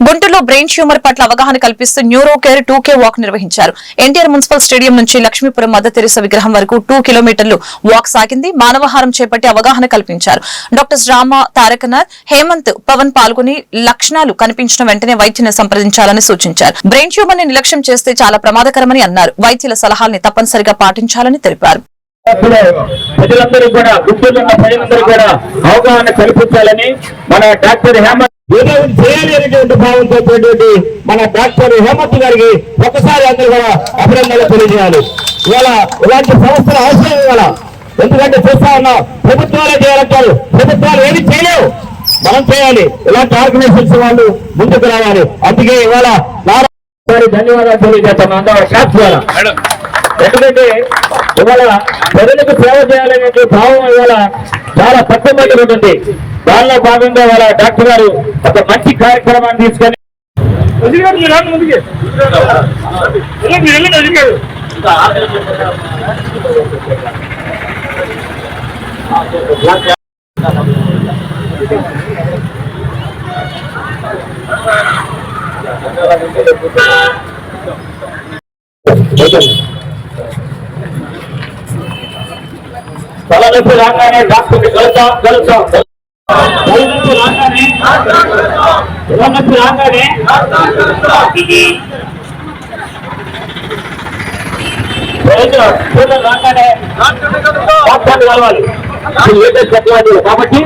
గుంటూరులో brain tumour పట్ల అవగాహన కల్పిస్తూ neuro care two K walk నిర్వహించారు. ఎన్టీఆర్ మున్సిపల్ స్టేడియం నుంచి లక్ష్మీపురం మదర్ తెరిస విగ్రహం వరకు టూ కిలోమీటర్లు వాక్ సాగింది. మానవహారం చేపట్టి అవగాహన కల్పించారు. డాక్టర్స్ రామ తారకనాథ్ హేమంత్ పవన్ పాల్గొని లక్షణాలు కనిపించిన వెంటనే వైద్యుని సంప్రదించాలని సూచించారు. బ్రెయిన్ ట్యూమర్ని నిర్లక్ష్యం చేస్తే చాలా ప్రమాదకరమని అన్నారు. వైద్యుల సలహాల్ని తప్పనిసరిగా పాటించాలని తెలిపారు. ప్రజలందరూ కూడా గుంటూరులో ఉన్న ప్రజలందరూ కూడా అవగాహన కల్పించాలని మన డాక్టర్ హేమంత్ ఏదో చేయాలి అనేటువంటి భావంతో ఉన్నటువంటి మన డాక్టర్ హేమంత్ గారికి ఒకసారి అందరూ కూడా అభినందనలు తెలియజేయాలి. ఇవాళ ఇలాంటి సంస్థల అవసరం ఇవాళ. ఎందుకంటే చూస్తా ఉన్నాం ప్రభుత్వాలే చేయాలంటారు. ప్రభుత్వాలు ఏమి చేయలేవు. మనం చేయాలి. ఇలాంటి ఆర్గనైజేషన్స్ వాళ్ళు ముందుకు రావాలి. అందుకే ఇవాళ నారా గారి ధన్యవాదాలు తెలియజేస్తున్నాం అందరూ ద్వారా. ఎందుకంటే ఇవాళ ప్రజలకు సేవ చేయాలనే భావం ఇవాళ చాలా తక్కువ ఉంటుంది. దానిలో భాగంగా ఇవాళ డాక్టర్ గారు ఒక మంచి కార్యక్రమాన్ని తీసుకొని తలనొప్పి రాగానే డాక్టర్ని కలుద్దాం కలుద్దాం. తలనొప్పి రాగానే తలనొప్పి రాగానే కాబట్టి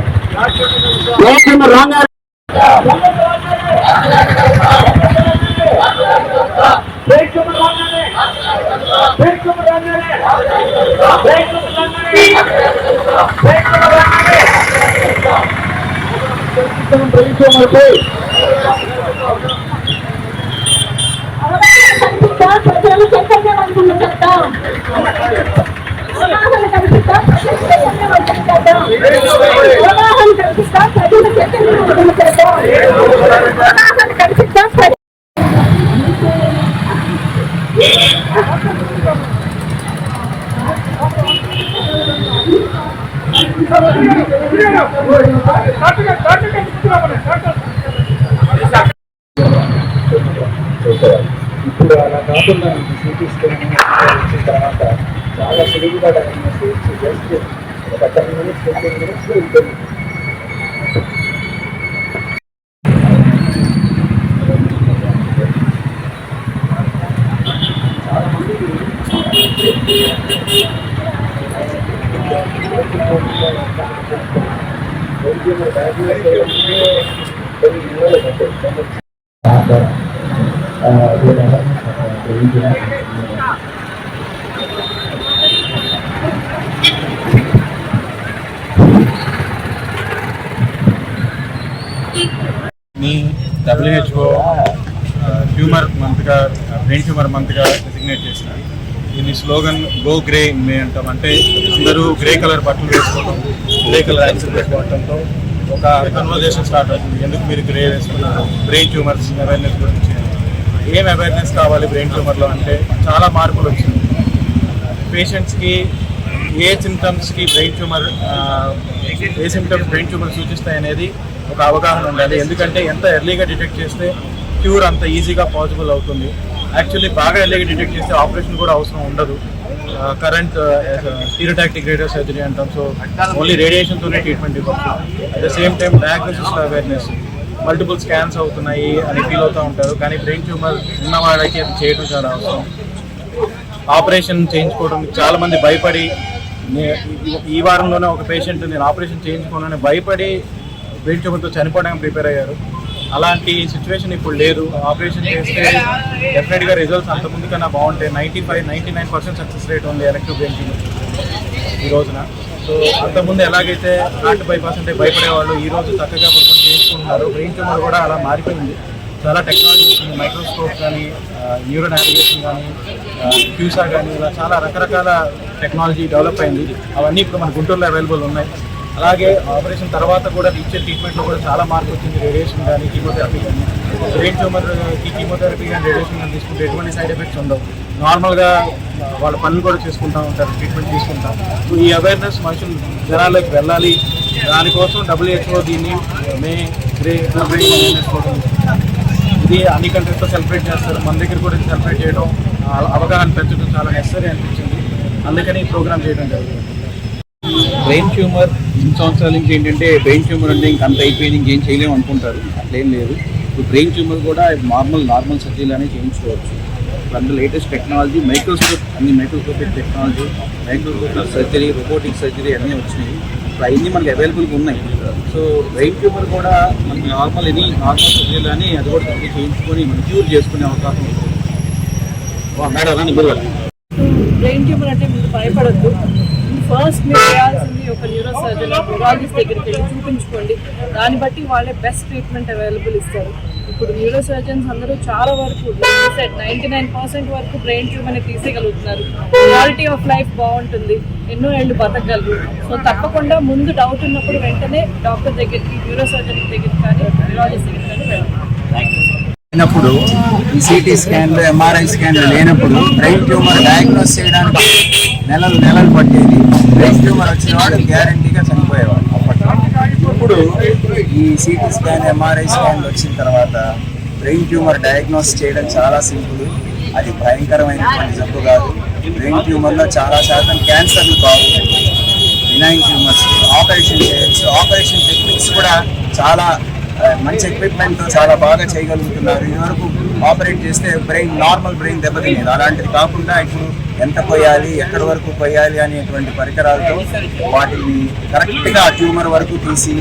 రాగానే ప్రజలు చైతన్యవంతులు చేద్దాం అవగాహన కల్పిస్తా ప్రజలు చైతన్యవంతులు అవగాహన కల్పిస్తా ప్రజలు చైతన్యవంతులు అవగాహన కల్పిస్తా ప్రజలు ఇప్పుడు అలా కాకుండా సిటీ స్కాన్ వచ్చిన తర్వాత చాలా సులువుగా డయాగ్నోస్ చేసి జస్ట్ ఒక టెన్ మినిట్స్ ఫిఫ్టీన్ మినిట్స్లో ఉంటుంది డయాగ్నోస్ చేయడానికి మీ డబ్ల్యూహెచ్ఓ హ్యూమర్ uh, మంత్గా బ్రెయిన్ హ్యూమర్ మంత్గా డెసిగ్నేట్ చేసినారు. దీని స్లోగన్ గో గ్రే మే అంటాం. అంటే అందరూ గ్రే కలర్ బట్టలు వేసుకోవడం గ్రే కలర్ యాక్సెస్ పెట్టుకోవడంతో ఒక కన్వర్జేషన్ స్టార్ట్ అవుతుంది. ఎందుకు మీరు గ్రే వేసుకున్నారు? బ్రెయిన్ ట్యూమర్స్ అవేర్నెస్ గురించి. ఏం అవేర్నెస్ కావాలి బ్రెయిన్ ట్యూమర్లో అంటే చాలా మార్పులు వచ్చింది పేషెంట్స్కి ఏ సిమ్టమ్స్కి బ్రెయిన్ ట్యూమర్ ఏ సిమ్టమ్స్ బ్రెయిన్ ట్యూమర్ సూచిస్తాయి అనేది ఒక అవగాహన ఉండాలి. ఎందుకంటే ఎంత ఎర్లీగా డిటెక్ట్ చేస్తే క్యూర్ అంత ఈజీగా పాసిబుల్ అవుతుంది. యాక్చువల్లీ బాగా ఎర్లీగా డిటెక్ట్ చేస్తే ఆపరేషన్ కూడా అవసరం ఉండదు. కరెంట్ థీరోటాక్టిక్ రేడియో సర్జరీ అంటాం. సో ఓన్లీ రేడియేషన్తోనే ట్రీట్మెంట్ ఇవ్వచ్చు. At the same time diagnosis awareness multiple scans అవుతున్నాయి అని ఫీల్ అవుతూ ఉంటారు. కానీ బ్రెయిన్ ట్యూమర్ ఉన్న వాళ్ళకి అది చేయడం చాలా అవసరం. ఆపరేషన్ చేయించుకోవడం చాలా మంది భయపడి ఈ- వారంలోనే ఒక పేషెంట్ నేను ఆపరేషన్ చేయించుకోనని భయపడి బ్రెయిన్ ట్యూమర్తో చనిపోవడానికి ప్రిపేర్ అయ్యారు. అలాంటి సిచ్యువేషన్ ఇప్పుడు లేదు. ఆపరేషన్ చేస్తే డెఫినెట్గా రిజల్ట్స్ అంత ముందు కన్నా బాగుంటాయి. Ninety five ninety nine percent success rate ఉంది ఎలక్ట్రిక్ బ్రెయిన్ ట్యూమర్ ఈ రోజున. సో అంతకుముందు ఎలాగైతే హార్ట్ బైపాస్ అంటే భయపడేవాళ్ళు ఈ రోజు చక్కగా పడుకొని బ్రెయిన్ ట్యూమర్ కూడా అలా మారిపోయింది. చాలా టెక్నాలజీస్ వచ్చింది మైక్రోస్కోప్ కానీ న్యూరో నావిగేషన్ కానీ క్యూసా కానీ ఇలా చాలా రకరకాల టెక్నాలజీ డెవలప్ అయింది. అవన్నీ ఇప్పుడు మన గుంటూరులో అవైలబుల్ ఉన్నాయి. అలాగే ఆపరేషన్ తర్వాత కూడా ఇచ్చే ట్రీట్మెంట్లో కూడా చాలా మార్పు వచ్చింది. రేడియేషన్ కానీ కీమోథెరపీ కానీ. బ్రెయిన్ ట్యూమర్కి కీమోథెరపీ కానీ రేడియేషన్ కానీ తీసుకుంటే ఎటువంటి సైడ్ ఎఫెక్ట్స్ ఉండవు. నార్మల్గా వాళ్ళ పనులు కూడా చేసుకుంటూ ఉంటారు ట్రీట్మెంట్ తీసుకుంటాం. సో ఈ అవేర్నెస్ మనుషులు జనాల్లోకి వెళ్ళాలి. దానికోసం డబ్ల్యూహెచ్ఓ దీన్ని మే గ్రే ఇది అన్ని కంట్రీస్తో సెలబ్రేట్ చేస్తారు. మన దగ్గర కూడా సెలబ్రేట్ చేయడం అవగాహన పెంచడం చాలా నెసరీ అనిపించింది. అందుకని ఈ ప్రోగ్రామ్ చేయడం జరిగింది. బ్రెయిన్ ట్యూమర్ ఇన్ని సంవత్సరాల నుంచి ఏంటంటే బ్రెయిన్ ట్యూమర్ అంటే ఇంక అంత అయిపోయింది ఇంకేం చేయలేము అనుకుంటారు. అట్లేం లేదు. ఇప్పుడు బ్రెయిన్ ట్యూమర్ కూడా నార్మల్ నార్మల్ సర్జరీలానే చేయించుకోవచ్చు. ఇప్పుడు అందులో లేటెస్ట్ టెక్నాలజీ మైక్రోస్కోప్ అన్ని microscopic technology microscopic surgery robotic surgery అన్నీ వచ్చినాయి. ఇప్పుడు అవన్నీ మనకి అవైలబుల్గా ఉన్నాయి. సో బ్రెయిన్ ట్యూమర్ కూడా మనకి నార్మల్ ఎనీ నార్మల్ సర్జరీలానే అది కూడా సర్జరీ చేయించుకొని మనం క్యూర్ చేసుకునే అవకాశం ఉంటుంది మేడం అలా గురువు బ్రెయిన్ ట్యూమర్ అంటే మీరు భయపడద్దు. ఫస్ట్ మీరు చేయాల్సింది ఒక న్యూరో సర్జన్ న్యూరాలజిస్ట్ దగ్గరికి వెళ్ళి చూపించుకోండి. దాన్ని బట్టి వాళ్ళే బెస్ట్ ట్రీట్మెంట్ అవైలబుల్ ఇస్తారు. ఇప్పుడు న్యూరో సర్జన్స్ అందరూ చాలా వరకు నైంటీ నైన్ పర్సెంట్ వరకు బ్రెయిన్ ట్యూమర్ని తీసేయగలుగుతున్నారు. క్వాలిటీ ఆఫ్ లైఫ్ బాగుంటుంది. ఎన్నో ఏళ్ళు బతకగలరు. సో తప్పకుండా ముందు డౌట్ ఉన్నప్పుడు వెంటనే డాక్టర్ దగ్గరికి న్యూరో సర్జన్ దగ్గరికి కానీ న్యూరాలజిస్ట్ దగ్గరికి కానీ లేనప్పుడు సిటీ స్కాన్లు ఎంఆర్ఐ స్కాన్లు లేనప్పుడు బ్రెయిన్ ట్యూమర్ డయాగ్నోస్ చేయడానికి నెలలు నెలలు పట్టేది. బ్రెయిన్ ట్యూమర్ వచ్చిన వాడు గ్యారంటీగా చనిపోయేవాడు. ఇప్పుడు ఈ సిటీ స్కాన్ ఎంఆర్ఐ స్కాన్ వచ్చిన తర్వాత బ్రెయిన్ ట్యూమర్ డయాగ్నోస్ చేయడం చాలా సింపుల్ అది భయంకరమైనటువంటి జబ్బు కాదు. బ్రెయిన్ ట్యూమర్లో చాలా శాతం క్యాన్సర్లు కావు. బినైన్ ట్యూమర్స్ ఆపరేషన్ చేయొచ్చు. ఆపరేషన్ టెక్నిక్స్ కూడా చాలా మంచి ఎక్విప్మెంట్తో చాలా బాగా చేయగలుగుతున్నారు. ఇదివరకు ఆపరేట్ చేస్తే బ్రెయిన్ నార్మల్ బ్రెయిన్ దెబ్బతినేది అలాంటిది కాకుండా ఇప్పుడు ఎంత పోయాలి ఎక్కడి వరకు పోయాలి అనేటువంటి పరికరాలతో వాటిని కరెక్ట్గా ట్యూమర్ వరకు తీసి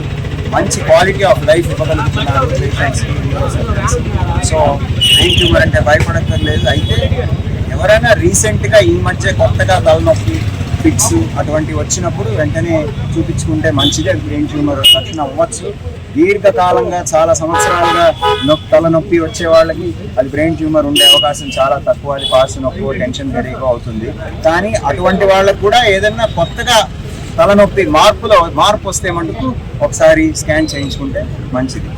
మంచి క్వాలిటీ ఆఫ్ లైఫ్ ఇవ్వగలుగుతున్నారు పేషెంట్స్ సో బ్రెయిన్ ట్యూమర్ అంటే భయపడక్కర్లేదు. అయితే ఎవరైనా రీసెంట్గా ఈ మధ్య కొత్తగా తలనొప్పి ఫిట్స్ అటువంటివి వచ్చినప్పుడు వెంటనే చూపించుకుంటే మంచిదే. బ్రెయిన్ ట్యూమర్ తక్షణ అవ్వచ్చు. దీర్ఘకాలంగా చాలా సంవత్సరాలుగా నొప్పి తలనొప్పి వచ్చే వాళ్ళకి అది బ్రెయిన్ ట్యూమర్ ఉండే అవకాశం చాలా తక్కువ. అది పాస్ నొప్పి టెన్షన్ పెరిగి అవుతుంది. కానీ అటువంటి వాళ్ళకు కూడా ఏదైనా కొత్తగా తలనొప్పి మార్పులో మార్పు వస్తే మటుకు ఒకసారి స్కాన్ చేయించుకుంటే మంచిది.